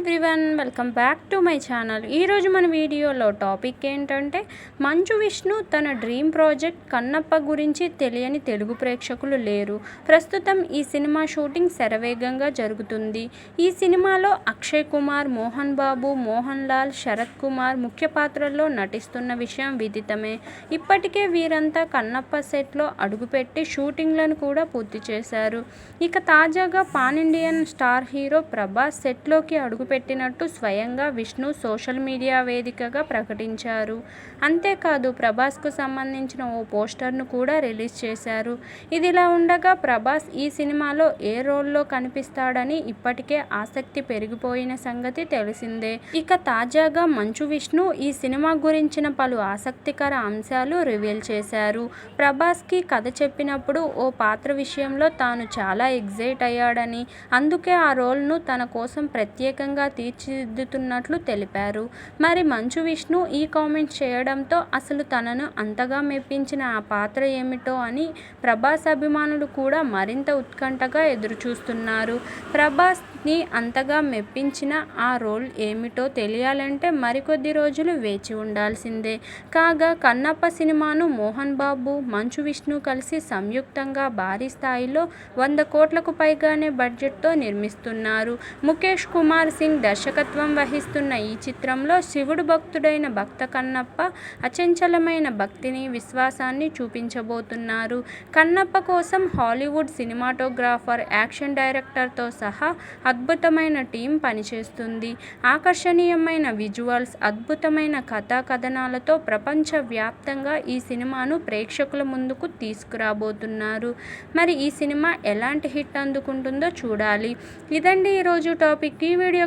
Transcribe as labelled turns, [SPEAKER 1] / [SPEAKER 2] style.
[SPEAKER 1] Everyone welcome back to my channel. ఈరోజు మన వీడియోలో టాపిక్ ఏంటంటే మంచు విష్ణు తన డ్రీమ్ ప్రాజెక్ట్ కన్నప్ప గురించి తెలియని తెలుగు ప్రేక్షకులు లేరు. ప్రస్తుతం ఈ సినిమా షూటింగ్ శరవేగంగా జరుగుతుంది. ఈ సినిమాలో అక్షయ్ కుమార్ మోహన్ బాబు మోహన్ లాల్ శరత్ కుమార్ ముఖ్య పాత్రల్లో నటిస్తున్న విషయం విదితమే. ఇప్పటికే వీరంతా కన్నప్ప సెట్లో అడుగుపెట్టి షూటింగ్లను కూడా పూర్తి చేశారు. ఇక తాజాగా pan Indian star hero Prabhas సెట్లోకి పెట్టినట్టు స్వయంగా విష్ణు సోషల్ మీడియా వేదికగా ప్రకటించారు. అంతేకాదు ప్రభాస్కు సంబంధించిన ఓ పోస్టర్ను కూడా రిలీజ్ చేశారు. ఇదిలా ఉండగా ప్రభాస్ ఈ సినిమాలో ఏ రోల్లో కనిపిస్తాడని ఇప్పటికే ఆసక్తి పెరిగిపోయిన సంగతి తెలిసిందే. ఇక తాజాగా మంచు విష్ణు ఈ సినిమా గురించిన పలు ఆసక్తికర అంశాలు రివీల్ చేశారు. ప్రభాస్కి కథ చెప్పినప్పుడు ఓ పాత్ర విషయంలో తాను చాలా ఎగ్జైట్ అయ్యాడని అందుకే ఆ రోల్ను తన కోసం ప్రత్యేకంగా తీర్చిదిద్దుతున్నట్లు తెలిపారు. మరి మంచు విష్ణు ఈ కామెంట్స్ చేయడంతో అసలు తనను అంతగా మెప్పించిన ఆ పాత్ర ఏమిటో అని ప్రభాస్ అభిమానులు కూడా మరింత ఉత్కంఠగా ఎదురుచూస్తున్నారు. ప్రభాస్ని అంతగా మెప్పించిన ఆ రోల్ ఏమిటో తెలియాలంటే మరికొద్ది రోజులు వేచి ఉండాల్సిందే. కాగా కన్నప్ప సినిమాను మోహన్ బాబు మంచు విష్ణు కలిసి సంయుక్తంగా భారీ స్థాయిలో వంద కోట్లకు పైగానే బడ్జెట్తో నిర్మిస్తున్నారు. ముఖేష్ కుమార్ సింగ్ దర్శకత్వం వహిస్తున్న ఈ చిత్రంలో శివుడు భక్తుడైన భక్త కన్నప్ప అచంచలమైన భక్తిని విశ్వాసాన్ని చూపించబోతున్నారు. కన్నప్ప కోసం హాలీవుడ్ సినిమాటోగ్రాఫర్ యాక్షన్ డైరెక్టర్తో సహా అద్భుతమైన టీం పనిచేస్తుంది. ఆకర్షణీయమైన విజువల్స్ అద్భుతమైన కథా కథనాలతో ప్రపంచవ్యాప్తంగా ఈ సినిమాను ప్రేక్షకుల ముందుకు తీసుకురాబోతున్నారు. మరి ఈ సినిమా ఎలాంటి హిట్ అందుకుంటుందో చూడాలి. ఇదండి ఈరోజు టాపిక్. ఈ వీడియో